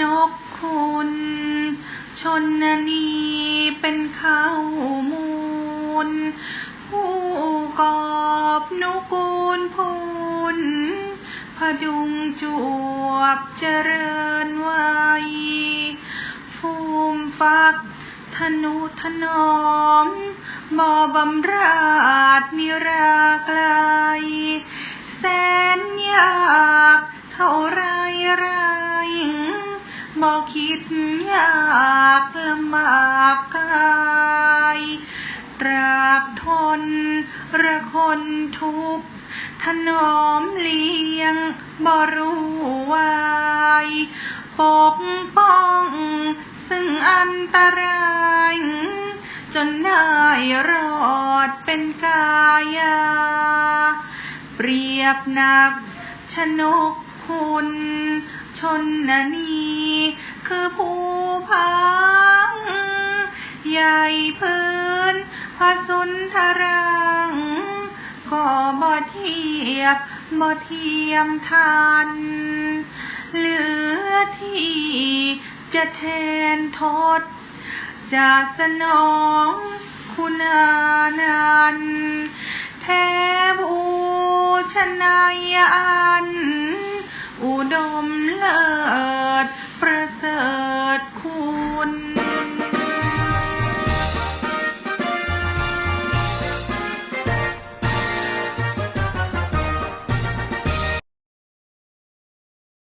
นกคุณ ชนนีเป็นข้าวมูล ผู้กอบนุกูลพูนพดุงจวบเจริญไว้ฟูมฟักธนุถนอมบ่บำราดมีราไกล บ่คิดยากลำบากกายตราบทนระคนทุกข์ถนอมเลี้ยงบรู้วายปกป้อง ซึ่งอันตราย จนได้รอดเป็นกายา เปรียบหนักชนก คุณ ชนนีคือผู้พัง ใหญ่พื้นพระสุนทรัง ก็บ่เทียบบ่เทียมทัน เหลือที่จะแทนทด จะสนองคุณานันแทบูชนายอัน อุดมเลิศ